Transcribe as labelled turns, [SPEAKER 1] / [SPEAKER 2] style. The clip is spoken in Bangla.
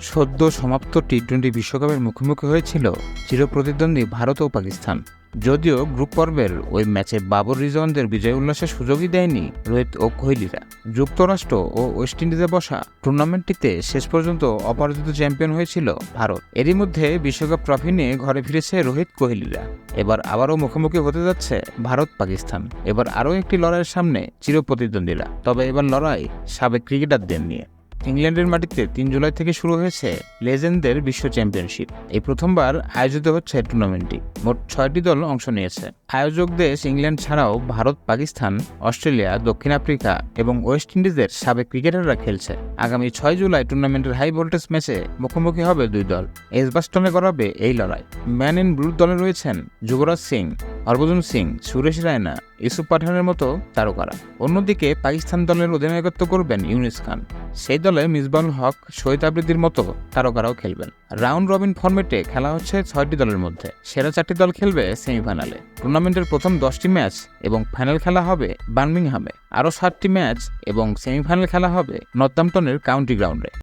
[SPEAKER 1] সদ্য সমাপ্ত টি টোয়েন্টি বিশ্বকাপের মুখোমুখি হয়েছিল চিরপ্রতিদ্বন্দ্বী ভারত ও পাকিস্তান। যদিও গ্রুপ পর্বের ওই ম্যাচে বাবর রিজওয়ানদের বিজয় উল্লাসের সুযোগই দেয়নি রোহিত ও কোহলিরা। যুক্তরাষ্ট্র ও ওয়েস্ট ইন্ডিজে বসা টুর্নামেন্টটিতে শেষ পর্যন্ত অপরাজিত চ্যাম্পিয়ন হয়েছিল ভারত। এরই মধ্যে বিশ্বকাপ ট্রফি নিয়ে ঘরে ফিরেছে রোহিত কোহলিরা। এবার আবারও মুখোমুখি হতে যাচ্ছে ভারত পাকিস্তান এবার আরও একটি লড়াইয়ের সামনে চিরপ্রতিদ্বন্দ্বীরা। তবে এবার লড়াই সাবেক ক্রিকেটারদের নিয়ে। ইংল্যান্ডের মাটিতে তিন জুলাই থেকে শুরু হয়েছে লেজেন্ডদের বিশ্ব চ্যাম্পিয়নশিপ। এই প্রথমবার আয়োজিত হচ্ছে টুর্নামেন্টটি। মোট ছয়টি দল অংশ নিয়েছে। আয়োজক দেশ ইংল্যান্ড ছাড়াও ভারত, পাকিস্তান, অস্ট্রেলিয়া, দক্ষিণ আফ্রিকা এবং ওয়েস্ট ইন্ডিজের সাবেক ক্রিকেটাররা খেলছে। আগামী ছয় জুলাই টুর্নামেন্টের হাই ভোল্টেজ ম্যাচে মুখোমুখি হবে দুই দল। এসবাস্টনে করাবে এই লড়াই। ম্যান ইন ব্লু দলে রয়েছেন যুবরাজ সিং। হরভজন সিং, সুরেশ রায়না, ইউসুফ পাঠানের মতো তারকারা। অন্যদিকে পাকিস্তান দলের অধিনায়কত্ব করবেন ইউনিস খান। সেই দলে মিসবাউল হক, শহীদ আবৃত্তির মতো তারকারাও খেলবেন। রাউন্ড রবিন ফরম্যাটে খেলা হচ্ছে ছয়টি দলের মধ্যে। সেরা চারটি দল খেলবে সেমিফাইনালে। টুর্নামেন্টের প্রথম দশটি ম্যাচ এবং ফাইনাল খেলা হবে বার্মিংহামে। আরও সাতটি ম্যাচ এবং সেমিফাইনাল খেলা হবে নর্থাম্পটনের কাউন্টি গ্রাউন্ডে।